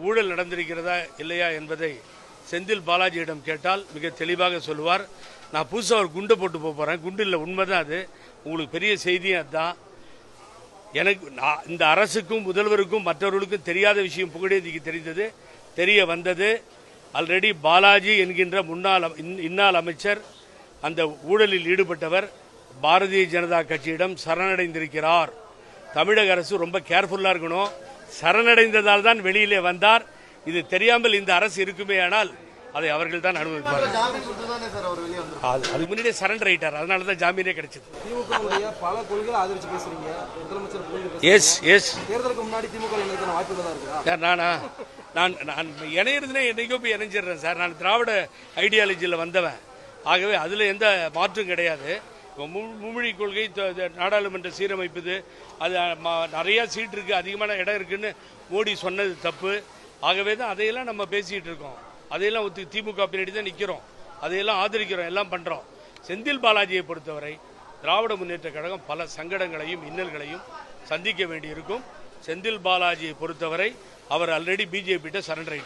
ஊழல் நடந்திருக்கிறதா இல்லையா என்பதை செந்தில் பாலாஜியிடம் கேட்டால் மிக தெளிவாக சொல்லுவார். நான் புதுசாக ஒரு குண்டை போட்டு போகிறேன் குண்டு இல்லை உண்மைதான் அது. உங்களுக்கு பெரிய செய்தியும் அதுதான் எனக்கு நான் இந்த அரசுக்கும் முதல்வருக்கும் மற்றவர்களுக்கும் தெரியாத விஷயம் புகழேந்திக்கு தெரிந்தது. தெரிய வந்தது. ஆல்ரெடி பாலாஜி என்கின்ற முன்னாள் அம- இன்னாள் அமைச்சர் அந்த ஊழலில் ஈடுபட்டவர் பாரதிய ஜனதா கட்சியிடம் சரணடைந்திருக்கிறார். தமிழக அரசு ரொம்ப கேர்ஃபுல்லாக இருக்கணும். சரணடைந்ததால் தான் வெளியிலே வந்தார். இது தெரியாமல் இந்த அரசு இருக்குமே ஆனால் அதை அவர்கள் தான் அனுபவிப்பார்கள். அது முன்னாடியே சரண்டர் ஆயிட்டார். அதனால தான் ஜாமீனே கிடைச்சது. எஸ் எஸ் சார் நானா நான் நான் இணையிறதுனே என்னைக்கோ போய் இணைஞ்சிடுறேன் சார். நான் திராவிட ஐடியாலஜியில் வந்தவன். ஆகவே அதில் எந்த மாற்றும் கிடையாது. மும்மொழி கொள்கை நாடாளுமன்ற சீரமைப்புது. அது ம- நிறைய சீட் இருக்கு அதிகமான இடம் இருக்குன்னு மோடி சொன்னது தப்பு. ஆகவே தான் அதையெல்லாம் நம்ம பேசிட்டு இருக்கோம். அதையெல்லாம் ஒத்து திமுக பின்னாடி தான் நிற்கிறோம் அதையெல்லாம் ஆதரிக்கிறோம் எல்லாம் பண்ணுறோம் செந்தில் பாலாஜியை பொறுத்தவரை திராவிட முன்னேற்ற கழகம் பல சங்கடங்களையும் இன்னல்களையும் சந்திக்க வேண்டியிருக்கும். செந்தில் பாலாஜியை பொறுத்தவரை அவர் ஆல்ரெடி பிஜேபிட்ட சரண்டர்